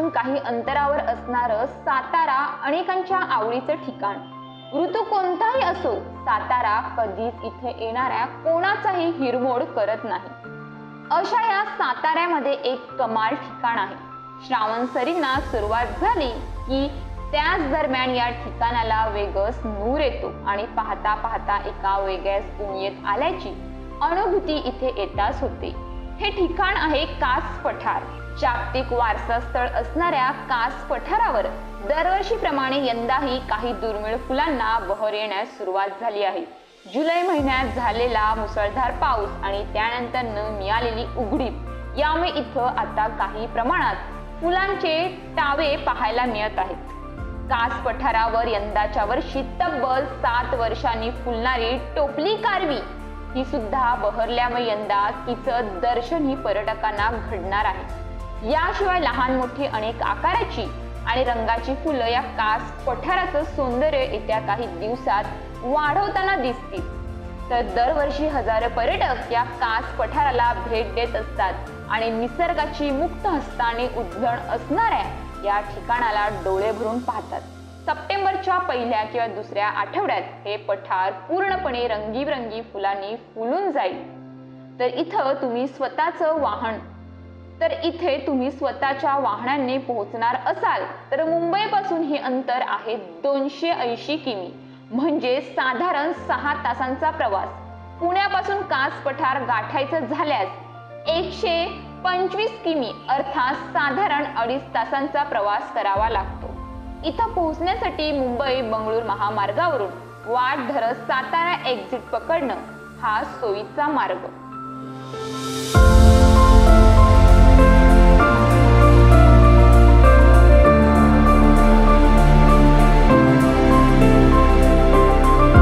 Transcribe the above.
काही अंतरावर असणारं सातारा अनेकांच्या आवडीचं ठिकाण. ऋतू कोणताही असो सातारा कधीच इथे येणाऱ्या कोणाचाही हिरमोड करत नाही. अशा या साताऱ्यामध्ये एक कमाल ठिकाण आहे. श्रावण सरींना सुरुवात झाली की त्याच दरम्यान या ठिकाणाला वेगस नूर येतो आणि पाहता पाहता एका वेगळ्याच दुनियेत आल्याची अनुभूती इथे येताच होते. हे ठिकाण आहे कास पठार जागतिक वारसा स्थळ असणाऱ्या कास पठारावर दरवर्षीप्रमाणे यंदाही काही दुर्मिळ फुलांना बहर येण्यास सुरुवात झाली आहे. जुलै महिन्यात झालेला मुसळधार पाऊस आणि त्यानंतर न मिळालेली उघडीप यामुळे इथं आता काही प्रमाणात फुलांचे टावे पाहायला मिळत आहेत. कास पठारावर यंदाच्या वर्षी तब्बल सात वर्षांनी फुलणारी टोपली कारवी ही सुद्धा बहरल्यामुळे यंदा तिचं दर्शनही पर्यटकांना घडणार आहे. याशिवाय लहान मोठी अनेक आकाराची आणि रंगाची फुलं या कास पठाराचं सौंदर्य येत्या काही दिवसात वाढवताना दिसतील. तर दरवर्षी हजारो पर्यटक या कास पठाराला भेट देत असतात आणि निसर्गाची मुक्त हस्ताने उधळण असणाऱ्या या ठिकाणाला डोळे भरून पाहतात. सप्टेंबरच्या पहिल्या किंवा दुसऱ्या आठवड्यात हे पठार पूर्णपणे रंगीबरंगी फुलांनी फुलून जाईल. तर इथं तुम्ही स्वतःचं वाहन तर इथे तुम्ही स्वतःच्या वाहनांनी पोहोचणार असाल. तर मुंबईपासून हे अंतर आहे दोनशे ऐंशी किमी. म्हणजे साधारण सहा तासांचा प्रवास. पुण्यापासून कास पठार गाठायचं झाल्यास एकशे पंचवीस किमी अर्थात साधारण अडीच तासांचा प्रवास करावा लागतो. इथं पोहोचण्यासाठी मुंबई बंगळूर महामार्गावरून वाट धरत सातारा एक्झिट पकडणं हा सोयीचा मार्ग.